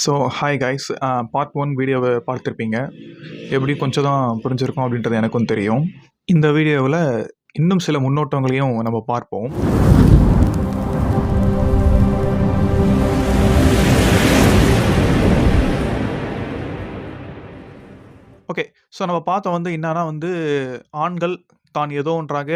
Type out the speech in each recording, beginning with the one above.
So hi guys part uh, one வீடியோவை பார்த்துருப்பீங்க. எப்படி கொஞ்சம் தான் புரிஞ்சிருக்கும் அப்படின்றது எனக்கும் தெரியும். இந்த வீடியோவில் இன்னும் சில முன்னோட்டங்களையும் நம்ம பார்ப்போம். ஓகே ஸோ நம்ம பார்த்தோம் வந்து என்னன்னா வந்து ஆண்கள் தான் ஏதோ ஒன்றாக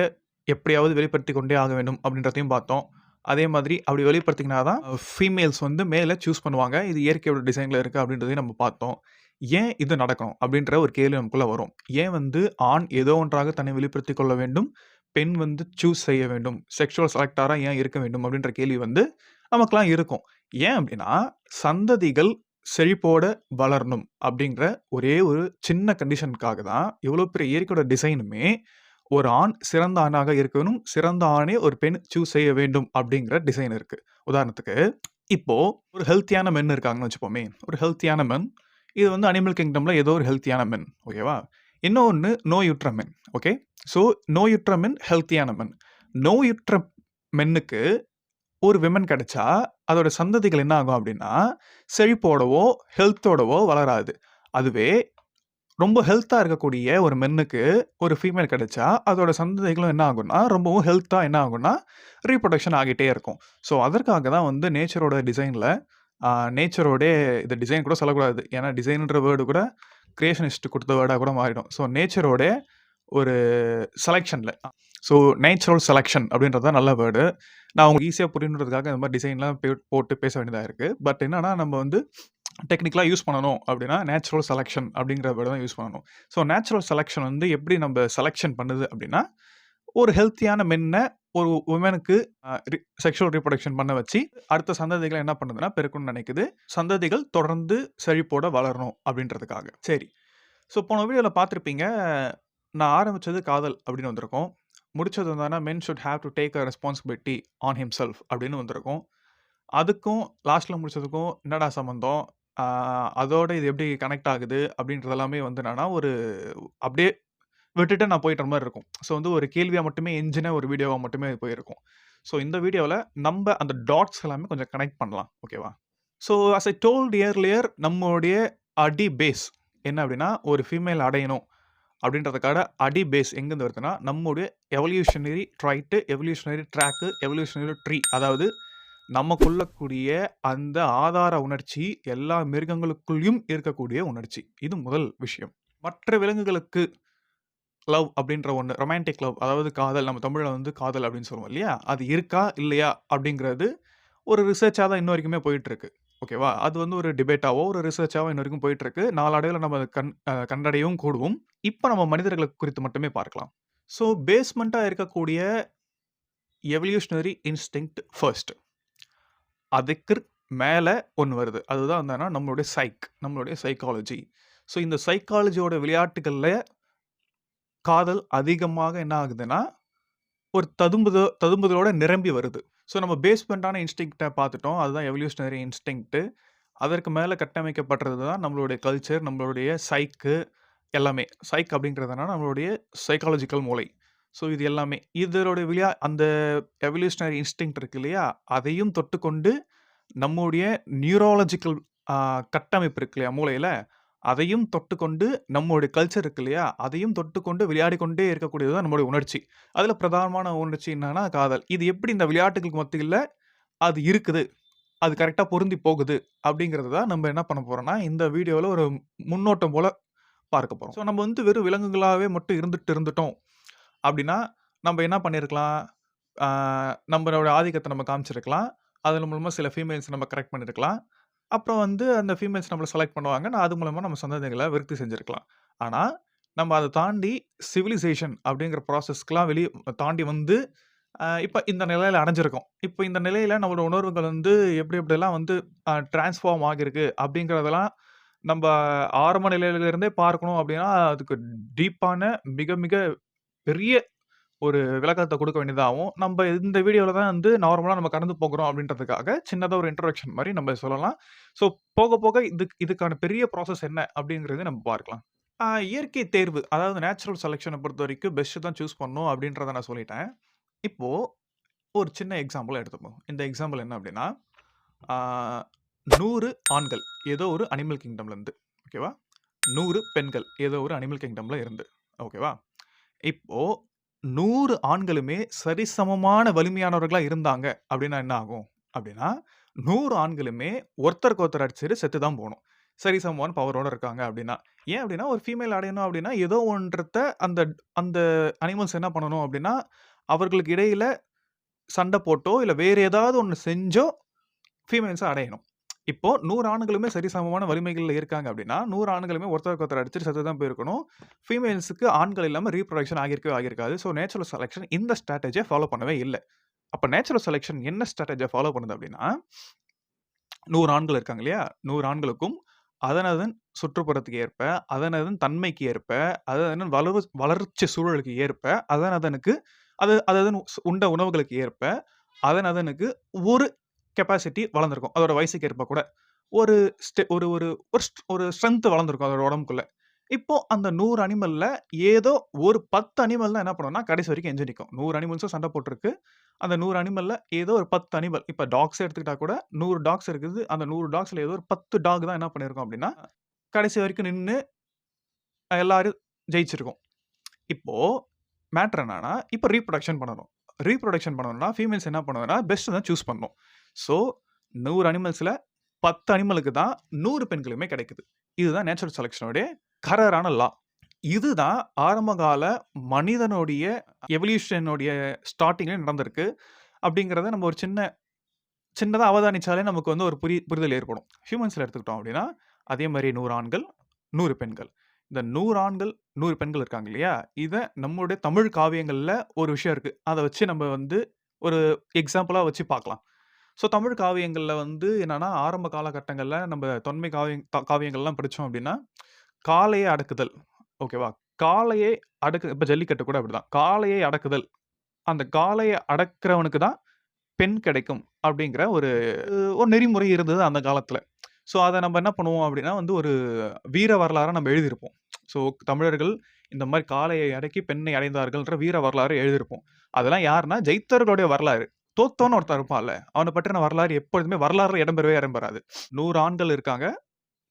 எப்படியாவது வெளிப்படுத்தி கொண்டே ஆக வேண்டும் அப்படின்றதையும் பார்த்தோம். அதே மாதிரி அப்படி வெளிப்படுத்திங்கன்னா தான் ஃபீமேல்ஸ் வந்து மேலே சூஸ் பண்ணுவாங்க. இது இயற்கையோட டிசைனில் இருக்குது அப்படின்றதையும் நம்ம பார்த்தோம். ஏன் இது நடக்கும்? அப்படின்ற ஒரு கேள்வி நமக்குள்ளே வரும். ஏன் வந்து ஆண் ஏதோ ஒன்றாக தன்னை வெளிப்படுத்தி கொள்ள வேண்டும்? பெண் வந்து சூஸ் செய்ய வேண்டும். செக்ஷுவல் செலக்டாராக ஏன் இருக்க வேண்டும்? அப்படின்ற கேள்வி வந்து நமக்குலாம் இருக்கும். ஏன் அப்படின்னா சந்ததிகள் செழிப்போட வளரணும் அப்படிங்கிற ஒரே ஒரு சின்ன கண்டிஷனுக்காக தான் இவ்வளோ பெரிய இயற்கையோட டிசைனுமே ஒரு ஆண் சிறந்த ஆணாக இருக்கணும் சிறந்த ஆணே ஒரு பெண் சூஸ் செய்ய வேண்டும் அப்படிங்கிற டிசைன் இருக்கு. உதாரணத்துக்கு இப்போ ஒரு ஹெல்த்தியான மென் இருக்காங்கன்னு வச்சுப்போமே ஒரு ஹெல்த்தியான மென் இது வந்து அனிமல் கிங்டம்ல ஏதோ ஒரு ஹெல்த்தியான மென் ஓகேவா இன்னொன்று நோயுற்ற மென் ஓகே ஸோ நோயுற்ற மென் ஹெல்த்தியான மென் நோயுற்ற மென்னுக்கு ஒரு விமன் கிடைச்சா அதோட சந்ததிகள் என்ன ஆகும் அப்படின்னா செழிப்போடவோ ஹெல்த்தோடவோ வளராது. அதுவே ரொம்ப ஹெல்த்தாக இருக்கக்கூடிய ஒரு மென்னுக்கு ஒரு ஃபீமேல் கிடைச்சா அதோட சந்ததிகளும் என்ன ஆகும்னா ரொம்பவும் ஹெல்த்தாக என்ன ஆகும்னா ரீப்ரொடக்ஷன் ஆகிட்டே இருக்கும். ஸோ அதற்காக தான் வந்து நேச்சரோட டிசைனில் நேச்சரோடே இது டிசைன் கூட சொல்லக்கூடாது. ஏன்னா டிசைன்ன்ற வேர்டு கூட கிரியேஷனிஸ்ட் கொடுத்த வேர்டாக கூட மாறிடும். ஸோ நேச்சரோட ஒரு செலெக்ஷனில் ஸோ நேச்சுரல் செலெக்ஷன் அப்படின்றது தான் நல்ல வேர்டு நான் உங்களுக்கு ஈஸியாக புரியணுன்றதுக்காக இந்த மாதிரி டிசைன்லாம் போட்டு பேச வேண்டியதாக இருக்குது பட் என்னன்னா நம்ம வந்து டெக்னிக்கலாக யூஸ் பண்ணணும் அப்படின்னா நேச்சுரல் செலெக்ஷன் அப்படிங்கிற வேர்டு தான் யூஸ் பண்ணணும். ஸோ நேச்சுரல் செலெக்ஷன் வந்து எப்படி நம்ம செலெக்ஷன் பண்ணுது அப்படின்னா ஒரு ஹெல்த்தியான மென்னை ஒரு உமனுக்கு செக்ஷுவல் ரீப்ரொடக்ஷன் பண்ண வச்சு அடுத்த சந்ததிகளை என்ன பண்ணுதுன்னா பெருக்கணும்னு நினைக்குது. சந்ததிகள் தொடர்ந்து செழிப்போட வளரணும் அப்படின்றதுக்காக. சரி. ஸோ போன வீடியோவில் பார்த்துருப்பீங்க நான் ஆரம்பித்தது காதல் அப்படின்னு வந்திருக்கோம். முடிச்சது வந்தோன்னா men should have to take a responsibility on himself அப்படின்னு வந்திருக்கும். அதுக்கும் லாஸ்ட்டில் முடிச்சதுக்கும் என்னடா சம்மந்தம் அதோட இது எப்படி கனெக்ட் ஆகுது அப்படின்றது எல்லாமே வந்து என்னன்னா ஒரு அப்படியே விட்டுட்டு நான் போயிட்ட மாதிரி இருக்கும். ஸோ வந்து ஒரு கேள்வியாக மட்டுமே எஞ்சின ஒரு வீடியோவாக மட்டுமே போயிருக்கும். ஸோ இந்த வீடியோவில் நம்ம அந்த டாட்ஸ் எல்லாமே கொஞ்சம் கனெக்ட் பண்ணலாம். ஓகேவா so as I told earlier நம்மளுடைய அடி பேஸ் என்ன அப்படின்னா ஒரு ஃபீமேல் அடையணும். அப்படின்றதுக்கான அடி பேஸ் எங்கேருந்து வருதுன்னா நம்முடைய evolutionary trait evolutionary track evolutionary tree அதாவது நமக்குள்ளக்கூடிய அந்த ஆதார உணர்ச்சி எல்லா மிருகங்களுக்குள்ளேயும் இருக்கக்கூடிய உணர்ச்சி. இது முதல் விஷயம். மற்ற விலங்குகளுக்கு லவ் அப்படின்ற ஒன்று ரொமான்டிக் லவ் அதாவது காதல் நம்ம தமிழில் வந்து காதல் அப்படின்னு சொல்லுவோம் இல்லையா? அது இருக்கா இல்லையா? அப்படிங்கிறது ஒரு ரிசர்ச்சாக தான் இன்ன வரைக்குமே போயிட்டுருக்கு. ஓகேவா அது வந்து ஒரு டிபேட்டாவோ ஒரு ரிசர்ச்சாவோ இன்ன வரைக்கும் போயிட்டு இருக்கு நம்ம கண் கண்டடையவும் கூடுவோம். இப்போ நம்ம மனிதர்களுக்கு குறித்து மட்டுமே பார்க்கலாம். ஸோ பேஸ்மெண்ட்டாக இருக்கக்கூடிய எவல்யூஷனரி இன்ஸ்டிங்க்ட் ஃபர்ஸ்ட் அதுக்கு மேலே ஒன்று வருது. அதுதான் என்னன்னா நம்மளுடைய சைக் நம்மளுடைய சைக்காலஜி ஸோ இந்த சைக்காலஜியோட விளையாட்டுகளில் காதல் அதிகமாக என்ன ஆகுதுன்னா ஒரு ததும்புதோ ததும்புதலோட நிரம்பி வருது. ஸோ நம்ம பேஸ்மெண்ட்டான இன்ஸ்டிங்க்டை பார்த்துட்டோம். அதுதான் எவல்யூஷனரி இன்ஸ்டிங்க்ட்டு அதற்கு மேலே கட்டமைக்கப்படுறது தான் நம்மளுடைய கல்ச்சர் நம்மளுடைய சைக்கு எல்லாமே. சைக் அப்படிங்கிறதுனா நம்மளுடைய சைக்காலஜிக்கல் மூளை. ஸோ இது எல்லாமே. இதனுடைய விளையா அந்த எவல்யூஷனரி இன்ஸ்டிங் இருக்கு இல்லையா? அதையும் தொட்டுக்கொண்டு நம்முடைய நியூரோலஜிக்கல் கட்டமைப்பு இருக்கு இல்லையா மூளையில்? அதையும் தொட்டுக்கொண்டு நம்மளுடைய கல்ச்சர் இருக்கு இல்லையா? அதையும் தொட்டுக்கொண்டு விளையாடிக்கொண்டே இருக்கக்கூடியது தான் நம்மளுடைய உணர்ச்சி. அதில் பிரதானமான உணர்ச்சி என்னன்னா காதல். இது எப்படி இந்த விளையாட்டுகளுக்கு மத்தியில் அது இருக்குது? அது கரெக்டாக பொருந்தி போகுது? அப்படிங்கிறது தான் நம்ம என்ன பண்ண போகிறோம்னா இந்த வீடியோவில் ஒரு முன்னோட்டம் போல் பார்க்க போகிறோம் ஸோ நம்ம வந்து வெறும் விலங்குகளாகவே மட்டும் இருந்துட்டு இருந்துட்டோம். அப்படின்னா நம்ம என்ன பண்ணியிருக்கலாம் நம்மளோட ஆதிக்கத்தை நம்ம காமிச்சிருக்கலாம். அதன் மூலமாக சில ஃபீமேல்ஸ் நம்ம கரெக்ட் பண்ணியிருக்கலாம் அப்புறம் வந்து அந்த ஃபீமேல்ஸ் நம்மளை செலக்ட் பண்ணுவாங்க. நான் அது மூலமாக நம்ம சந்ததிகளை விருத்தி செஞ்சுருக்கலாம். ஆனால் நம்ம அதை தாண்டி சிவிலைசேஷன் அப்படிங்கிற ப்ராசஸ்க்கெலாம் வெளியே தாண்டி வந்து இப்போ இந்த நிலையில் அடைஞ்சிருக்கோம். இப்போ இந்த நிலையில் நம்மளோட உணர்வுகள் வந்து எப்படி எப்படிலாம் வந்து டிரான்ஸ்ஃபார்ம் ஆகியிருக்கு அப்படிங்கிறதெல்லாம் நம்ம ஆரம்ப நிலையிலிருந்தே பார்க்கணும் அப்படின்னா அதுக்கு டீப்பான மிக மிக பெரிய ஒரு விளக்கத்தை கொடுக்க வேண்டியதாகவும் நம்ம இந்த வீடியோவில் தான் வந்து நார்மலாக நம்ம கடந்து போகிறோம் அப்படின்றதுக்காக சின்னதாக ஒரு இன்ட்ரடக்ஷன் மாதிரி நம்ம சொல்லலாம் ஸோ போக போக இது இதுக்கான பெரிய ப்ராசஸ் என்ன அப்படிங்கிறது நம்ம பார்க்கலாம் இயற்கை தேர்வு அதாவது நேச்சுரல் செலெக்ஷனை பொறுத்த வரைக்கும் பெஸ்ட்டு தான் சூஸ் பண்ணும் அப்படின்றத நான் சொல்லிட்டேன் இப்போது ஒரு சின்ன எக்ஸாம்பிள் எடுத்துப்போம் இந்த எக்ஸாம்பிள் என்ன அப்படின்னா நூறு ஆண்கள் ஏதோ ஒரு அனிமல் கிங்டம்ல இருந்து. ஓகேவா? நூறு பெண்கள் ஏதோ ஒரு அனிமல் கிங்டமில் இருந்து. ஓகேவா? இப்போ 100 ஆண்களுமே சரிசமமான வலிமையானவர்களா இருந்தாங்க அப்டின்னா என்ன ஆகும்? அப்டின்னா 100 ஆண்களுமே ஒருத்தருக்கு ஒருத்தர் அடிச்சுட்டு செத்து தான் போணும். சரிசமமான பவரோட இருக்காங்க அப்டின்னா. ஏன் அப்டின்னா ஒரு ஃபீமேல் அடையணும் அப்டின்னா ஏதோ ஒன்றத்த அந்த அந்த அனிமல்ஸ் என்ன பண்ணணும் அப்டின்னா, அவர்களுக்கு இடையில சண்ட போட்டோ, இல்ல வேற ஏதாவது ஒண்ணு செஞ்சோ ஃபீமேல்ஸ அடையணும். இப்போ நூறு ஆண்களுமே சரிசமமான வலிமைகளில் இருக்காங்க அப்படின்னா நூறு ஆண்களுமே ஒருத்தருக்கு ஒருத்தர் அடிச்சுட்டு செத்து தான் போயிருக்கணும். ஃபீமேல்ஸுக்கு ஆண்கள் இல்லாமல் ரீப்ரொடக்ஷன் ஆகியிருக்கவே ஆகிருக்காது ஸோ நேச்சுரல் செலக்ஷன் இந்த ஸ்ட்ராட்டஜியை ஃபாலோ பண்ணவே இல்லை அப்போ நேச்சுரல் செலெக்ஷன் என்ன ஸ்ட்ராட்டஜியை ஃபாலோ பண்ணுது அப்படின்னா நூறு ஆண்கள் இருக்காங்க இல்லையா? நூறு ஆண்களுக்கும் அதனதன் சுற்றுப்புறத்துக்கு ஏற்ப, அதனதன் தன்மைக்கு ஏற்ப, அதனதன் வளர் வளர்ச்சி சூழலுக்கு ஏற்ப, அதனதனுக்கு அது அதன் உண்ட உணவுகளுக்கு ஏற்ப, அதனதனுக்கு ஒரு கெப்பாசிட்டி வளர்ந்துருக்கும் அதோட வயசுக்கு ஏற்ப கூட. ஒரு ஸ்டெ ஒரு ஒரு ஒரு ஸ்ட் ஒரு ஸ்ட்ரெங்த் வளர்ந்துருக்கும் அதோட உடம்புக்குள்ள. இப்போ அந்த நூறு அனிமலில் ஏதோ ஒரு 10 அனிமல் தான் என்ன பண்ணோம்னா கடைசி வரைக்கும் எஞ்சி நிக்கும். 100 அனிமல்ஸும் சண்டை போட்டுருக்கு. அந்த நூறு அனிமலில் ஏதோ ஒரு 10 அனிமல் இப்போ டாக்ஸே எடுத்துக்கிட்டா கூட நூறு டாக்ஸ் இருக்குது. அந்த நூறு டாக்ஸில் ஏதோ ஒரு 10 டாக் தான் என்ன பண்ணியிருக்கோம் அப்படின்னா கடைசி வரைக்கும் நின்று எல்லாரும் ஜெயிச்சிருக்கோம் இப்போ மேட்ரு என்னன்னா, இப்போ ரீப்ரொடக்ஷன் பண்ணணும். ரீப்ரொடக்ஷன் பண்ணணும்னா ஃபீமேல்ஸ் என்ன பண்ணணும்னா, பெஸ்ட்டு தான் சூஸ் பண்ணணும். ஸோ நூறு அனிமல்ஸில் பத்து அனிமலுக்கு தான் நூறு பெண்களுமே கிடைக்குது. இதுதான் நேச்சுரல் செலெக்ஷனுடைய கரரான லா. இதுதான் ஆரம்பகால மனிதனுடைய எவல்யூஷனுடைய ஸ்டார்ட்டிங்ல நடந்திருக்கு. அப்படிங்கிறத நம்ம ஒரு சின்ன சின்னதாக அவதானிச்சாலே நமக்கு வந்து ஒரு புரி புரிதல் ஏற்படும். ஹியூமன்ஸில் எடுத்துக்கிட்டோம் அப்படின்னா அதே மாதிரி நூறு ஆண்கள், நூறு பெண்கள். இந்த நூறு ஆண்கள், நூறு பெண்கள் இருக்காங்க இல்லையா? இதை நம்மளுடைய தமிழ் காவியங்களில் ஒரு விஷயம் இருக்குது அதை வச்சு நம்ம வந்து ஒரு எக்ஸாம்பிளாக வச்சு பார்க்கலாம். ஸோ தமிழ் காவியங்களில் வந்து என்னன்னா, ஆரம்ப காலகட்டங்களில் நம்ம தொன்மை காவிய காவியங்கள்லாம் படித்தோம் அப்படின்னா காளையை அடக்குதல். ஓகேவா? காளையை அடக்கு இப்போ ஜல்லிக்கட்டு கூட அப்படிதான் காளையை அடக்குதல். அந்த காளையை அடக்குறவனுக்கு தான் பெண் கிடைக்கும் அப்படிங்கிற ஒரு ஒரு நெறிமுறை இருந்தது அந்த காலத்தில் ஸோ அதை நம்ம என்ன பண்ணுவோம் அப்படின்னா வந்து ஒரு வீர வரலாறை நம்ம எழுதியிருப்போம். ஸோ தமிழர்கள் இந்த மாதிரி காளையை அடக்கி பெண்ணை அடைந்தார்கள்ன்ற வீர வரலாறு எழுதியிருப்போம். அதெல்லாம் யாருன்னா, ஜெயித்தவர்களுடைய வரலாறு. தோத்தோன்னு ஒருத்தன் இருப்பான்ல, அவனை பற்றின வரலாறு எப்பொழுதுமே வரலாறு இடம்பெறவே இடம்பெறாது. நூறு ஆண்கள் இருக்காங்க.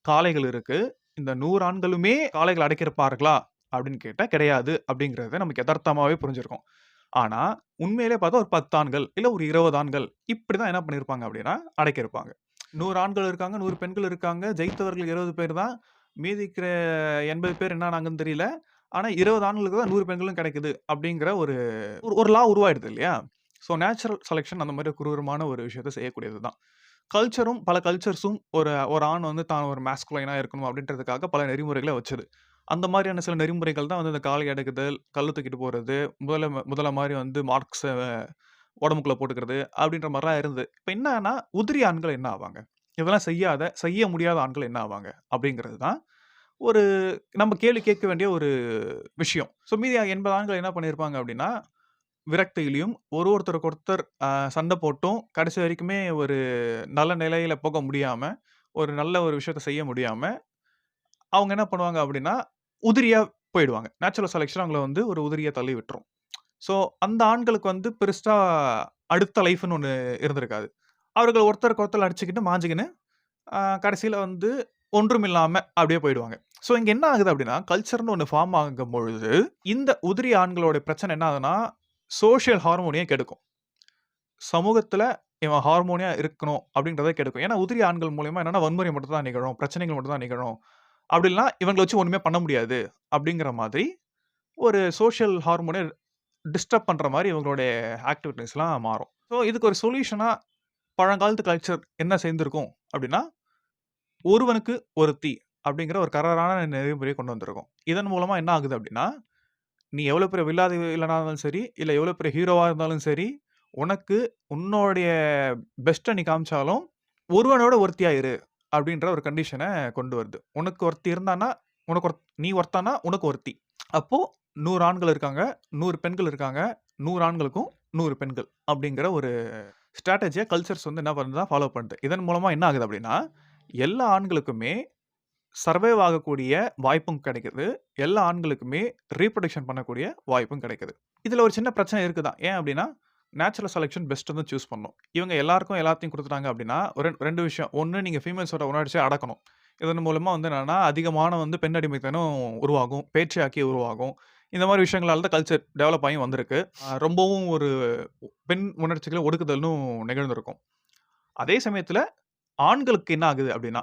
காளைகள் இருக்கு. இந்த நூறு ஆண்களுமே காளைகள் அடக்கியிருப்பார்களா? அப்படின்னு கேட்டால் கிடையாது அப்படிங்கிறத நமக்கு எதார்த்தமாகவே புரிஞ்சிருக்கும். ஆனால் உண்மையிலே பார்த்தா ஒரு 10 ஆண்கள், இல்லை ஒரு 20 ஆண்கள் இப்படி தான் என்ன பண்ணியிருப்பாங்க அப்படின்னா அடைக்கிருப்பாங்க நூறு ஆண்கள் இருக்காங்க, நூறு பெண்கள் இருக்காங்க. ஜெயித்தவர்கள் 20 பேர் தான். மீதிக்கிற எண்பது பேர் என்னன்னாங்கன்னு தெரியல. ஆனால் இருபது ஆண்களுக்கு தான் நூறு பெண்களும் கிடைக்குது அப்படிங்கிற ஒரு ஒரு லா உருவாயிடுது இல்லையா? ஸோ நேச்சுரல் செலெக்ஷன் அந்த மாதிரி குரூரமான ஒரு விஷயத்த செய்யக்கூடியது தான். கல்ச்சரும் பல கல்ச்சர்ஸும் ஒரு ஒரு ஆண் வந்து தான் ஒரு மேஸ்குலைனாக இருக்கணும் அப்படின்றதுக்காக பல நெறிமுறைகளை வச்சது. அந்த மாதிரியான சில நெறிமுறைகள் தான் வந்து இந்த காலை எடுக்குதல் கல் தூக்கிட்டு போகிறது முதல முதல மாதிரி வந்து மார்க்ஸை உடம்புக்குள்ளே போட்டுக்கிறது அப்படின்ற மாதிரிலாம் இருந்தது. இப்போ என்னன்னா, உதிரி ஆண்கள் என்ன ஆவாங்க? இதெல்லாம் செய்யாத, செய்ய முடியாத ஆண்கள் என்ன ஆவாங்க? அப்படிங்கிறது தான் ஒரு நம்ம கேள்வி கேட்க வேண்டிய ஒரு விஷயம். ஸோ மீதி 80 ஆண்கள் என்ன பண்ணியிருப்பாங்க அப்படின்னா விரக்தியிலையும் ஒரு ஒருத்தருக்கு ஒருத்தர் சண்டை போட்டும் கடைசி வரைக்குமே ஒரு நல்ல நிலையில போக முடியாம, ஒரு நல்ல ஒரு விஷயத்த செய்ய முடியாம, அவங்க என்ன பண்ணுவாங்க அப்படின்னா உதிரியா போயிடுவாங்க. நேச்சுரல் செலெக்ஷன் அவங்கள வந்து ஒரு உதிரியா தள்ளி விட்டுரும். ஸோ அந்த ஆண்களுக்கு வந்து பெருசா அடுத்த லைஃப்னு ஒன்று இருந்திருக்காது. அவர்கள் ஒருத்தருக்கு ஒருத்தர் அடிச்சுக்கிட்டு, மாஞ்சிக்கின்னு கடைசியில் வந்து ஒன்றும் இல்லாமல் அப்படியே போயிடுவாங்க. ஸோ இங்கே என்ன ஆகுது அப்படின்னா கல்ச்சர்னு ஒன்று ஃபார்ம் ஆகும் பொழுது இந்த உதிரி ஆண்களோட பிரச்சனை என்ன ஆகுதுன்னா, சோஷியல் ஹார்மோனியை கெடுக்கும். சமூகத்தில் இவன் ஹார்மோனியாக இருக்கணும் அப்படின்றத கெடுக்கும். ஏன்னா உதிரி ஆண்கள் மூலயமா என்னன்னா வன்முறை மட்டும் தான் நிகழும். பிரச்சனைகள் மட்டும் தான் நிகழும். அப்டி இவங்களை வச்சு ஒன்றுமே பண்ண முடியாது அப்படிங்கிற மாதிரி ஒரு சோஷியல் ஹார்மோனியை டிஸ்டர்ப் பண்ணுற மாதிரி இவங்களுடைய ஆக்டிவிட்டீஸ்லாம் மாறும். ஸோ இதுக்கு ஒரு சொல்யூஷனா பழங்காலத்து கல்ச்சர் என்ன செய்திருக்கும் அப்படின்னா ஒருவனுக்கு ஒருத்தி அப்படிங்கிற ஒரு கராரான நெறிமுறையை கொண்டு வந்திருக்கும். இதன் மூலமாக என்ன ஆகுது அப்படின்னா நீ எவ்வளோ பெரிய வில்லாத இல்லைனாலும் இருந்தாலும் சரி, இல்லை எவ்வளோ பெரிய ஹீரோவாக இருந்தாலும் சரி, உனக்கு உன்னோடைய பெஸ்ட்டை நீ காமிச்சாலும், ஒருவனோட ஒருத்தியாயிரு அப்படின்ற ஒரு கண்டிஷனை கொண்டு வருது. உனக்கு ஒருத்தி இருந்தான்னா, உனக்கு ஒரு நீ ஒருத்தானா உனக்கு ஒருத்தி. அப்போது நூறு ஆண்கள் இருக்காங்க, நூறு பெண்கள் இருக்காங்க. நூறு ஆண்களுக்கும் நூறு பெண்கள் அப்படிங்கிற ஒரு ஸ்ட்ராட்டஜியை கல்ச்சர்ஸ் வந்து என்ன பண்ணுதுன்னா ஃபாலோ பண்ணுது. இதன் மூலமாக என்ன ஆகுது அப்படின்னா எல்லா ஆண்களுக்குமே சர்வைவ் ஆகக்கூடிய வாய்ப்பும் கிடைக்குது. எல்லா ஆண்களுக்குமே ரீப்ரொடக்ஷன் பண்ணக்கூடிய வாய்ப்பும் கிடைக்குது. இதில் ஒரு சின்ன பிரச்சனை இருக்குதான் ஏன் அப்படின்னா நேச்சுரல் செலெக்ஷன் பெஸ்ட்டு தான் சூஸ் பண்ணணும். இவங்க எல்லாருக்கும் எல்லாத்தையும் கொடுத்துட்டாங்க அப்படின்னா, ஒரு ரெண்டு விஷயம். ஒன்று நீங்கள் ஃபீமேல்ஸோட உணர்ச்சியை அடக்கணும். இதன் மூலமாக வந்து என்னென்னா அதிகமான வந்து பெண் அடிமைத்தனம் உருவாகும். பேச்சையாக்கி உருவாகும். இந்த மாதிரி விஷயங்களால் தான் கல்ச்சர் டெவலப் ஆகி வந்திருக்கு. ரொம்பவும் ஒரு பெண் உணர்ச்சிகளை ஒடுக்குதலும் நிகழ்ந்திருக்கும். அதே சமயத்தில் ஆண்களுக்கு என்ன ஆகுது அப்படின்னா,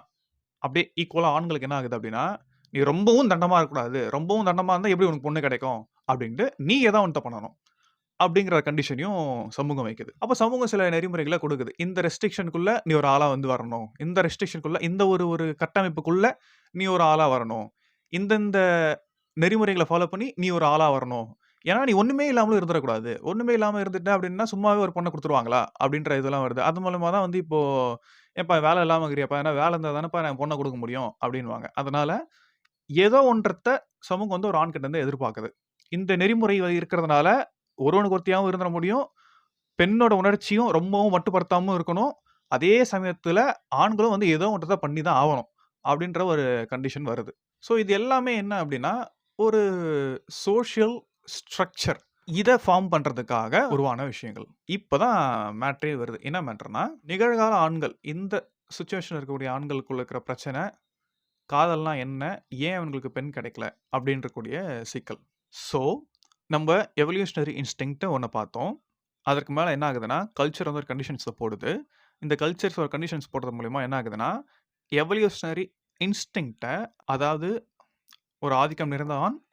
அப்படியே ஈக்குவலா ஆண்களுக்கு என்ன ஆகுது அப்படின்னா, "நீ ரொம்பவும் தண்டமா இருக்கக்கூடாது. ரொம்பவும் தண்டமா இருந்தா எப்படி உனக்கு பொண்ணு கிடைக்கும்?" அப்படின்ட்டு நீ ஏதோ ஒண்ணத்த பண்ணணும். அப்படிங்கிற கண்டிஷனையும் சமூகம் வைக்குது. அப்போ சமூகம் சில நெறிமுறைகளை கொடுக்குது இந்த ரெஸ்ட்ரிக்ஷன்க்குள்ள நீ ஒரு ஆளாக வந்து வரணும். இந்த ரெஸ்ட்ரிக்ஷன்க்குள்ள இந்த ஒரு ஒரு கட்டமைப்புக்குள்ள நீ ஒரு ஆளாக வரணும். இந்தந்த நெறிமுறைகளை ஃபாலோ பண்ணி நீ ஒரு ஆளாக வரணும். ஏன்னா நீ ஒன்றுமே இல்லாமலும் இருந்துறக்கூடாது. ஒன்றுமே இல்லாமல் இருந்துட்ட அப்படின்னா, சும்மாவே ஒரு பொண்ணை கொடுத்துருவாங்களா அப்படின்ற இதெல்லாம் வருது. அது மூலமாக தான் வந்து இப்போ, ஏன்ப்பா வேலை இல்லாமல் இருக்கிறியாப்பா? ஏன்னா வேலை இருந்தா தானப்பா நான் பொண்ணை கொடுக்க முடியும்." அப்படின்னுவாங்க. அதனால ஏதோ ஒன்றத்த சமூகம் வந்து ஒரு ஆண்கிட்ட வந்து எதிர்பார்க்குது. இந்த நெறிமுறை இருக்கிறதுனால ஒருவனுக்கு ஒருத்தியாகவும் இருந்துட முடியும். பெண்ணோட உணர்ச்சியும் ரொம்பவும் மட்டுப்படுத்தாமல் இருக்கணும். அதே சமயத்தில் ஆண்களும் வந்து ஏதோ ஒன்றத்த பண்ணி தான் ஆகணும் அப்படின்ற ஒரு கண்டிஷன் வருது. ஸோ இது எல்லாமே என்ன அப்படின்னா, ஒரு சோஷியல் ஸ்ட்ரக்சர். இதை ஃபார்ம் பண்ணுறதுக்காக உருவான விஷயங்கள். இப்போ தான் மேட்ரே வருது. என்ன மேட்ருனா நிகழ்கால ஆண்கள் இந்த சுச்சுவேஷனில் இருக்கக்கூடிய ஆண்களுக்குள்ள இருக்கிற பிரச்சனை, காதல்லாம் என்ன? ஏன் அவங்களுக்கு பெண் கிடைக்கல? அப்படின்றக்கூடிய சிக்கல். ஸோ, நம்ம எவல்யூஷனரி இன்ஸ்டிங்க்ட் ஒன்று பார்த்தோம். அதற்கு மேலே என்ன ஆகுதுன்னா, கல்ச்சர் வந்து ஒரு கண்டிஷன்ஸில் போடுது. இந்த கல்ச்சர்ஸ் ஒரு கண்டிஷன்ஸ் போடுறது மூலிமா என்ன ஆகுதுன்னா, எவல்யூஷனரி இன்ஸ்டிங்க்ட்ட அதாவது ஒரு ஆதிக்கம் நிறைந்த ஆண்,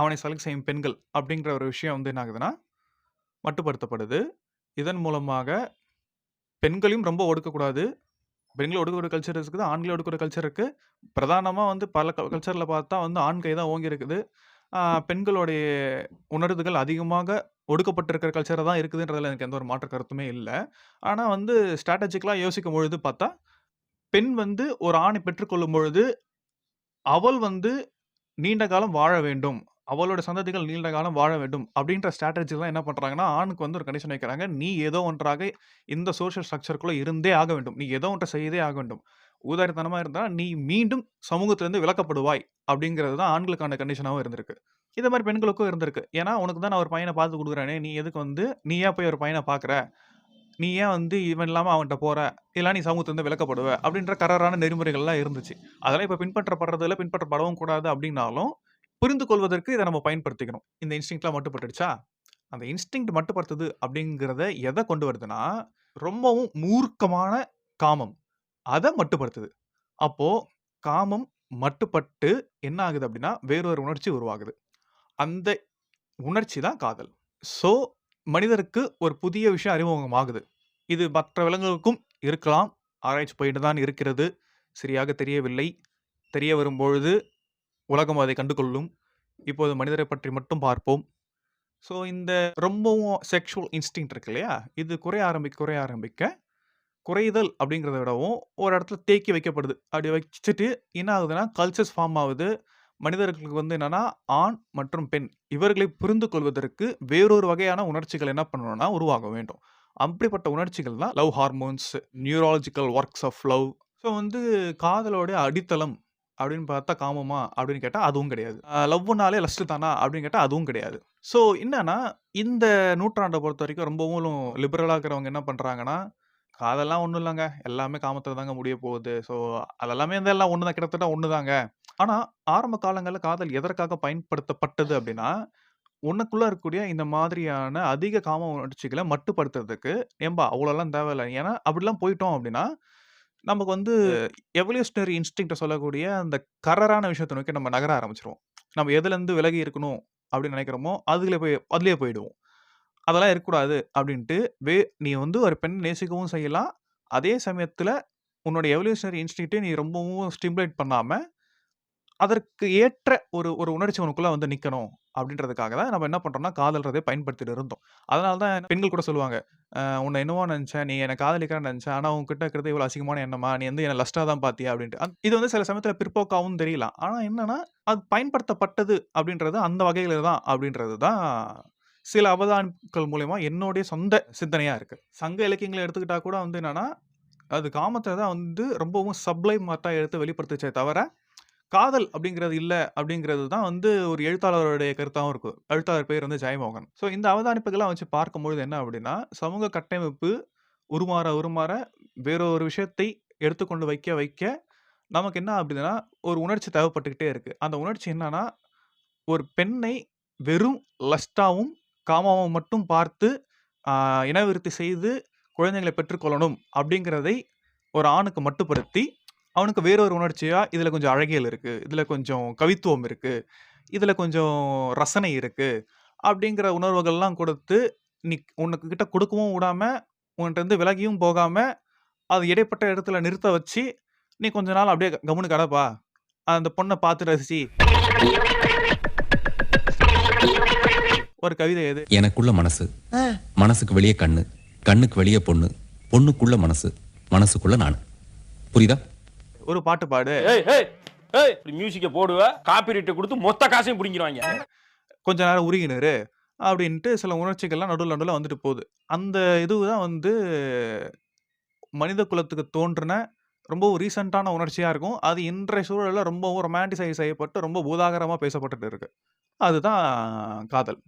அவனை செலக்ட் செய்யும் பெண்கள் அப்படிங்கிற ஒரு விஷயம் வந்து என்ன ஆகுதுன்னா, மட்டுப்படுத்தப்படுது. இதன் மூலமாக பெண்களையும் ரொம்ப ஒடுக்கக்கூடாது. பெண்களை ஒடுக்கக்கூடிய கல்ச்சர் இருக்குது. ஆண்களை ஒடுக்கிற கல்ச்சர் இருக்குது பிரதானமாக வந்து பல கல்ச்சரில் பார்த்தா வந்து ஆண் கை தான் ஓங்கி இருக்குது. பெண்களுடைய உணர்வுகள் அதிகமாக ஒடுக்கப்பட்டிருக்கிற கல்ச்சராக தான் இருக்குதுன்றதுல எனக்கு எந்த ஒரு மாற்ற கருத்துமே இல்லை ஆனால் வந்து ஸ்ட்ராட்டஜிக்கலாக யோசிக்கும் பொழுது பார்த்தா, பெண் வந்து ஒரு ஆணை பெற்றுக்கொள்ளும் பொழுது, அவள் வந்து நீண்ட காலம் வாழ வேண்டும். அவளோட சந்ததிகள் நீண்ட காலம் வாழ வேண்டும். அப்படின்ற ஸ்ட்ராட்டஜிலாம் என்ன பண்றாங்கன்னா, ஆணுக்கு வந்து ஒரு கண்டிஷன் வைக்கிறாங்க. நீ ஏதோ ஒன்றாக இந்த சோசியல் ஸ்ட்ரக்சர்க்குள்ள இருந்தே ஆக வேண்டும். நீ ஏதோ ஒன்றை செய்தே ஆக வேண்டும். ஊதாரித்தனமா இருந்தா நீ மீண்டும் சமூகத்திலிருந்து விலக்கப்படுவாய். அப்படிங்கிறது தான் ஆண்களுக்கான கண்டிஷனாவும் இருந்திருக்கு. இதே மாரி பெண்களுக்கும் இருந்திருக்கு. ஏன்னா, "உனக்கு தான் நான் ஒரு பையன பார்த்து குடுக்குறேனே, நீ எதுக்கு வந்து நீ ஏன் போய் ஒரு பையன பார்க்குற? நீ ஏன் வந்து இவன் இல்லாமல் அவன்கிட்ட போற? இல்ல நீ சமூகத்திலிருந்து விளக்கப்படுவ அப்படின்ற கராரான நெறிமுறைகள்லாம் இருந்துச்சு. அதெல்லாம் இப்போ பின்பற்றப்படுறதுல பின்பற்றப்படவும் கூடாது அப்படின்னாலும், புரிந்து கொள்வதற்கு இதை நம்ம பயன்படுத்திக்கணும். இந்த இன்ஸ்டிங்க்ட்லாம் மட்டுப்பட்டுடுச்சா? அந்த இன்ஸ்டிங் மட்டுப்படுத்துது அப்படிங்கிறத எதை கொண்டு வருதுன்னா, ரொம்பவும் மூர்க்கமான காமம். அதை மட்டுப்படுத்துது. அப்போது காமம் மட்டுப்பட்டு என்ன ஆகுது அப்படின்னா, வேறொரு உணர்ச்சி உருவாகுது. அந்த உணர்ச்சி தான் காதல். ஸோ, மனிதருக்கு ஒரு புதிய விஷயம் அறிமுகமாகுது. இது மற்ற விலங்குகளுக்கும் இருக்கலாம். ஆராய்ச்சி போயிட்டு தான் இருக்கிறது. சரியாக தெரியவில்லை. தெரிய வரும்பொழுது உலகம் அதை கண்டுகொள்ளும். இப்போது மனிதரை பற்றி மட்டும் பார்ப்போம். ஸோ, இந்த ரொம்பவும் செக்ஷுவல் இன்ஸ்டிங் இருக்கு இல்லையா? இது குறைய ஆரம்பிக்க, குறைய ஆரம்பிக்க, குறைதல் அப்படிங்கிறத விடவும் ஒரு இடத்துல தேக்கி வைக்கப்படுது. அப்படி வச்சுட்டு என்ன ஆகுதுன்னா, கல்ச்சர்ஸ் ஃபார்ம் ஆகுது மனிதர்களுக்கு வந்து என்னென்னா ஆண் மற்றும் பெண் இவர்களை புரிந்து கொள்வதற்கு வேறொரு வகையான உணர்ச்சிகள் என்ன பண்ணணும்னா உருவாக வேண்டும். அப்படிப்பட்ட உணர்ச்சிகள் தான் love hormones, neurological works of love. So வந்து காதலோடைய அடித்தளம் அப்படின்னு பார்த்தா காமமா? அப்படின்னு கேட்டால் அதுவும் கிடையாது. லவ்னாலே லவ்வுனாலே லஸ்ட் தானா? அப்படின்னு கேட்டால் அதுவும் கிடையாது. ஸோ என்னன்னா, இந்த நூற்றாண்டை பொறுத்த வரைக்கும் ரொம்பவும் லிபரலாக இருக்கிறவங்க என்ன பண்ணுறாங்கன்னா காதல்லாம் ஒன்றும் இல்லைங்க எல்லாமே காமத்தில் தாங்க முடிய போகுது. ஸோ அதெல்லாமே இந்த எல்லாம் ஒன்று தான். கிட்டத்தட்ட ஒன்று தாங்க. ஆனால் ஆரம்ப காலங்களில் காதல் எதற்காக பயன்படுத்தப்பட்டது அப்படின்னா, உனக்குள்ள இருக்கக்கூடிய இந்த மாதிரியான அதிக காம உணர்ச்சிகள மட்டுப்படுத்துறதுக்கு, "ஏம்பா அவ்வளோலாம் தேவையில்ல." ஏன்னா, அப்படிலாம் போயிட்டோம் அப்படின்னா, நமக்கு வந்து எவல்யூஷனரி இன்ஸ்டிங்க்ட்ட சொல்லக்கூடிய அந்த கரரான விஷயத்த நோக்கி நம்ம நகர ஆரம்பிச்சுருவோம். நம்ம எதுலேருந்து விலகி இருக்கணும் அப்படின்னு நினைக்கிறோமோ, அதுல போய் அதிலயே போயிடுவோம். அதெல்லாம் இருக்கக்கூடாது அப்படின்ட்டு, வே நீ வந்து ஒரு பெண் நேசிக்கவும் செய்யலாம். அதே சமயத்தில உன்னோட எவல்யூஷனரி இன்ஸ்டிங்க்ட்ட நீ ரொம்பவும் ஸ்டிமுலேட் பண்ணாம, அதற்கு ஏற்ற ஒரு ஒரு உணர்ச்சி உனக்குள்ளே வந்து நிற்கணும் அப்படின்றதுக்காக தான் நம்ம என்ன பண்ணுறோம்னா காதல்றதை பயன்படுத்திட்டு இருந்தோம். அதனால தான் பெண்கள் கூட சொல்லுவாங்க, உன்னை என்னவோ நினச்சேன் நீ என்னை காதலிக்கிறேன்னு நினச்சேன் ஆனால் உங்ககிட்ட இருக்கிறது இவ்வளோ அசிங்கமான எண்ணமா? நீ வந்து என்ன லஸ்ட்டாக தான் பார்த்தியா?" அப்படின்ட்டு. இது வந்து சில சமயத்தில் பிற்போக்காகவும் தெரியலாம். ஆனால் என்னன்னா, அது பயன்படுத்தப்பட்டது அப்படின்றது அந்த வகையில் தான் அப்படின்றது தான் சில அவதானிப்புகள் மூலயமா என்னுடைய சொந்த சிந்தனையாக இருக்குது சங்க இலக்கியங்களை எடுத்துக்கிட்டால் கூட வந்து என்னென்னா அது காமத்தை தான் வந்து ரொம்பவும் சப்ளை மாத்தா எடுத்து வெளிப்படுத்துச்சே தவிர, காதல் அப்படிங்கிறது இல்லை அப்படிங்கிறது தான் வந்து ஒரு எழுத்தாளருடைய கருத்தாகவும் இருக்கும். எழுத்தாளர் பேர் வந்து ஜெயமோகன். ஸோ இந்த அவதானிப்புகள்லாம் வச்சு பார்க்கும்பொழுது என்ன அப்படின்னா, சமூக கட்டமைப்பு உருமாற உருமாற வேறொரு விஷயத்தை எடுத்துக்கொண்டு வைக்க வைக்க, நமக்கு என்ன அப்படின்னா, ஒரு உணர்ச்சி தேவைப்பட்டுக்கிட்டே இருக்குது அந்த உணர்ச்சி என்னன்னா, ஒரு பெண்ணை வெறும் லஸ்ட்டாவும், காமாவும் மட்டும் பார்த்து, இனவிருத்தி செய்து குழந்தைங்களை பெற்றுக்கொள்ளணும் அப்படிங்கிறதை ஒரு ஆணுக்கு மட்டுப்படுத்தி, அவனுக்கு வேறொரு உணர்ச்சியா, "இதுல கொஞ்சம் அழகியல் இருக்கு. இதுல கொஞ்சம் கவித்துவம் இருக்கு. இதுல கொஞ்சம் ரசனை இருக்கு." அப்படிங்கிற உணர்வுகள்லாம் கொடுத்து, நீ உனக்கு கிட்ட கொடுக்கவும் விடாம, உன்ட்டருந்து விலகியும் போகாம, அது இடைப்பட்ட இடத்துல நிறுத்த வச்சு, "நீ கொஞ்ச நாள் அப்படியே கம்முனு கடப்பா. அந்த பொண்ண பார்த்து ரசிச்சு" ஒரு கவிதை எது? எனக்குள்ள மனசு மனசுக்கு வெளியே கண்ணு கண்ணுக்கு வெளியே பொண்ணு பொண்ணுக்குள்ள மனசு மனசுக்குள்ள நான் புரியுதா ஒரு பாட்டு பாடு. ஏய் ஏய் ஏய் இப்படி மியூசிக்கை போடுவ காப்பி ரைட்டை கொடுத்து மொத்த காசையும் பிடிங்கிருவாங்க கொஞ்ச நேரம் உருகி நிறு. அப்படின்ட்டு சில உணர்ச்சிகள்லாம் நடுவுல நடுவுல வந்துட்டு போகுது. அந்த இதுதான் வந்து மனித குலத்துக்கு தோன்றின ரொம்பவும் ரீசென்ட்டான உணர்ச்சியா இருக்கும். அது இன்றைய சூழல்ல ரொம்பவும் ரொமான்டிசைஸ் செய்யப்பட்டு, ரொம்ப பூதாகரமா பேசப்பட்டுட்டு இருக்கு. அதுதான் காதல்.